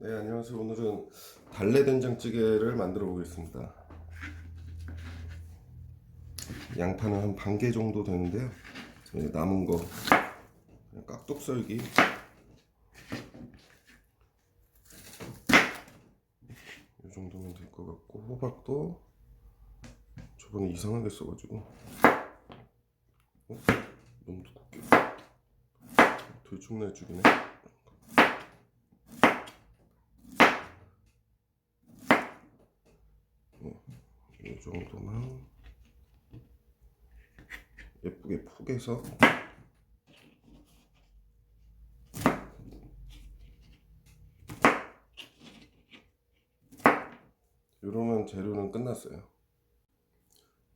네, 안녕하세요. 오늘은 달래 된장찌개를 만들어 보겠습니다. 양파는 한 반 개 정도 되는데요. 남은 거 깍둑 썰기. 이 정도면 될 것 같고 호박도 저번에 이상하게 써가지고 어? 너무 두껍게 들쭉날쭉이네. 이 정도만 예쁘게 푹해서 이러면 재료는 끝났어요.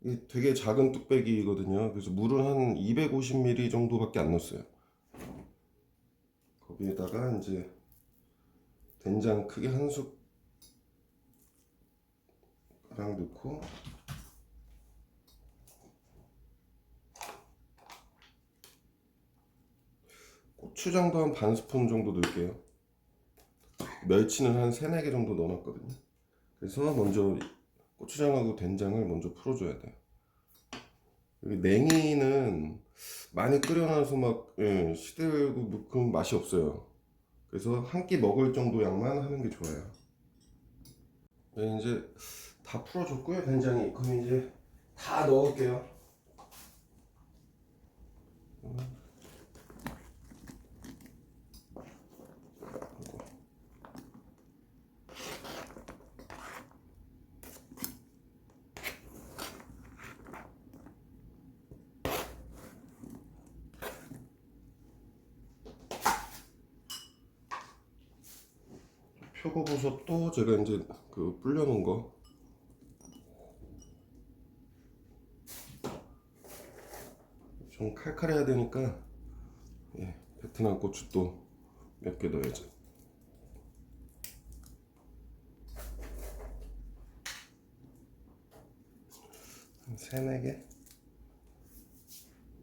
이게 되게 작은 뚝배기거든요. 그래서 물은 한 250ml 정도밖에 안 넣었어요. 거기에다가 이제 된장 크게 한 숟. 랑 넣고 고추장도 한 반 스푼 정도 넣을게요. 멸치는 한 3, 4개 정도 넣어놨거든요. 그래서 먼저 고추장하고 된장을 먼저 풀어줘야 돼요. 여기 냉이는 많이 끓여놔서 막 예, 시들고 뭐 그런 맛이 없어요. 그래서 한 끼 먹을 정도 양만 하는 게 좋아요. 네, 이제 다 풀어줬고요. 된장이. 그럼 이제 다 넣을게요. 표고버섯도 제가 이제 그 불려놓은 거 좀 칼칼해야 되니까 예, 베트남 고추 또 몇 개 넣어야죠. 한 세네 개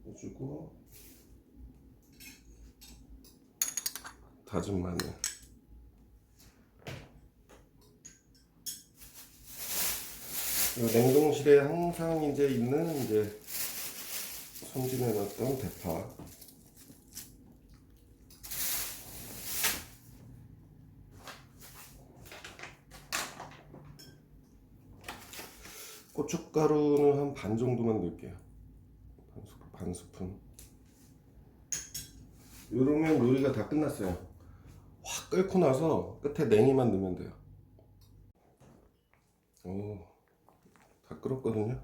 넣어주고 다진 마늘 이 냉동실에 항상 이제 있는 이제 손질해놨던 대파. 고춧가루는 한 반 정도만 넣을게요. 반 스푼, 반 스푼. 이러면 요리가 다 끝났어요. 확 끓고 나서 끝에 냉이만 넣으면 돼요. 오, 다 끓었거든요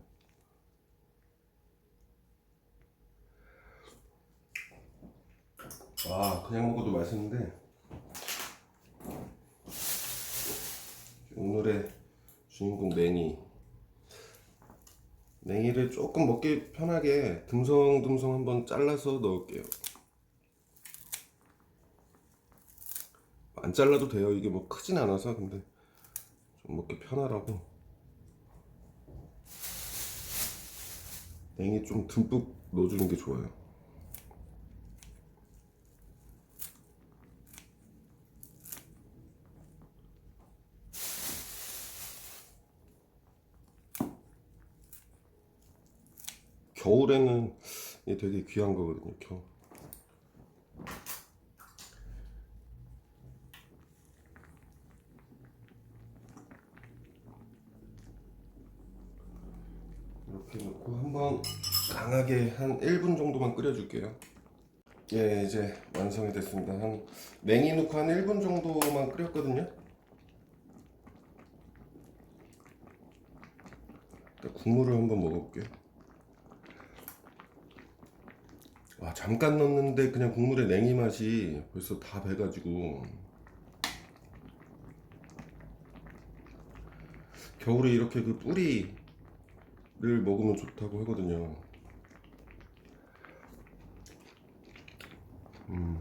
와 그냥 먹어도 맛있는데. 오늘의 주인공 냉이 냉이를 조금 먹기 편하게 듬성듬성 한번 잘라서 넣을게요. 안 잘라도 돼요. 이게 뭐 크진 않아서 근데 좀 먹기 편하라고. 냉이 좀 듬뿍 넣어주는 게 좋아요 겨울에는 되게 귀한 거거든요. 겨울. 이렇게 넣고 한번 강하게 한 1분 정도만 끓여줄게요. 예, 이제 완성이 됐습니다. 한 냉이 넣고 한 1분 정도만 끓였거든요. 국물을 한번 먹어볼게요. 와 잠깐 넣었는데 그냥 국물에 냉이 맛이 벌써 다 배가지고 겨울에 이렇게 그 뿌리를 먹으면 좋다고 하거든요. 음,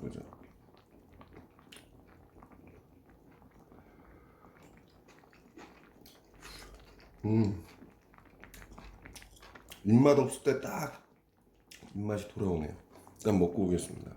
그죠. 음. 입맛 없을 때 딱 입맛이 돌아오네요. 일단 먹고 오겠습니다.